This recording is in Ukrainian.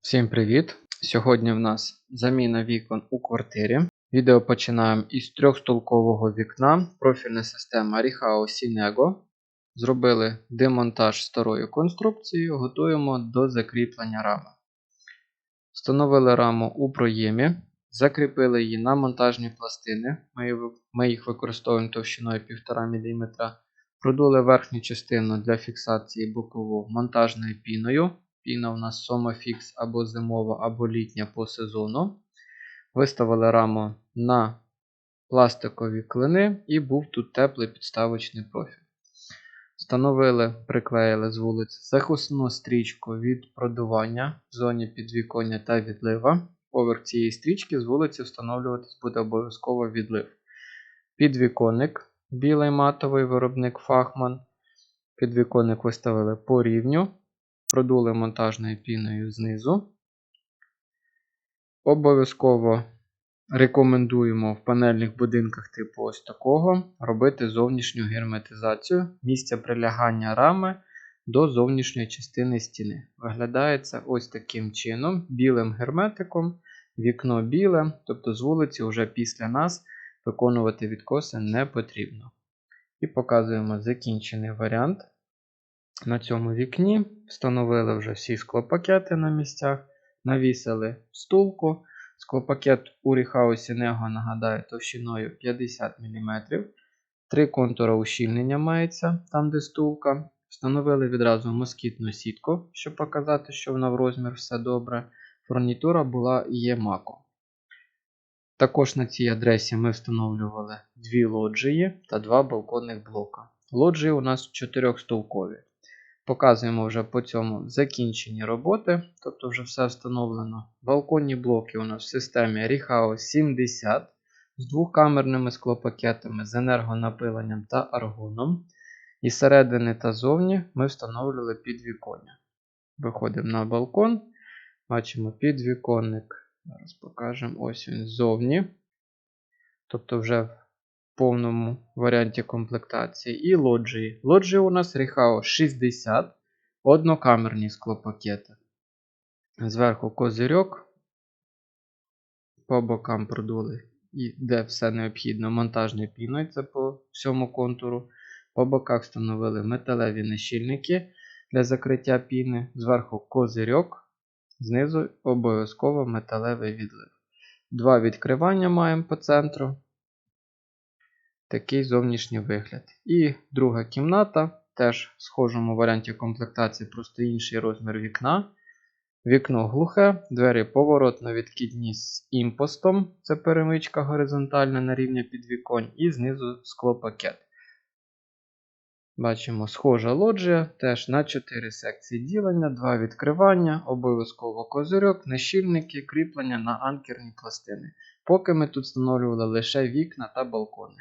Всім привіт! Сьогодні в нас заміна вікон у квартирі. Відео починаємо із трьохстолкового вікна. Профільна система Rihao Sinego. Зробили демонтаж старої конструкції, готуємо до закріплення рами. Встановили раму у проємі, закріпили її на монтажні пластини. Ми їх використовуємо товщиною 1,5 мм. Продули верхню частину для фіксації бокову монтажною піною. Піна у нас Somafix або зимова, або літня по сезону. Виставили раму на пластикові клини і був тут теплий підставочний профіль. Встановили, приклеїли з вулиці захисну стрічку від продування в зоні підвіконня та відлива. Поверх цієї стрічки з вулиці встановлюватись буде обов'язково відлив. Підвіконник білий матовий виробник Фахман. Підвіконник виставили по рівню. Продули монтажною піною знизу. Обов'язково рекомендуємо в панельних будинках типу ось такого робити зовнішню герметизацію місця прилягання рами до зовнішньої частини стіни. Виглядає це ось таким чином, білим герметиком, вікно біле, тобто з вулиці вже після нас виконувати відкоси не потрібно. І показуємо закінчений варіант. На цьому вікні встановили вже всі склопакети на місцях, навісили стулку. Склопакет у Ріхаусі Него, нагадаю, товщиною 50 мм. Три контури ущільнення мається, там де стулка. Встановили відразу москітну сітку, щоб показати, що вона в розмір все добре. Фурнітура була і є мако. Також на цій адресі ми встановлювали дві лоджії та два балконних блока. Лоджії у нас чотирьохстовкові. Показуємо вже по цьому закінчені роботи, тобто вже все встановлено. Балконні блоки у нас в системі Rihao 70 з двохкамерними склопакетами з енергонапиленням та аргоном. І середини та зовні ми встановлювали підвіконня. Виходимо на балкон, бачимо підвіконник. Зараз покажемо ось він ззовні. Тобто вже в повному варіанті комплектації. І лоджії. Лоджії у нас Rihao 60, однокамерні склопакети. Зверху козирьок. По бокам продули, і де все необхідно, монтажною піною, це по всьому контуру. По боках встановили металеві нещільники для закриття піни. Зверху козирьок, знизу обов'язково металевий відлив. Два відкривання маємо по центру. Такий зовнішній вигляд. І друга кімната, теж в схожому варіанті комплектації, просто інший розмір вікна. Вікно глухе, двері поворотно-відкидні з імпостом, це перемичка горизонтальна на рівні підвіконь, і знизу склопакет. Бачимо схожа лоджія, теж на 4 секції ділення, 2 відкривання, обов'язково козирьок, нещільники, кріплення на анкерні пластини. Поки ми тут встановлювали лише вікна та балкони.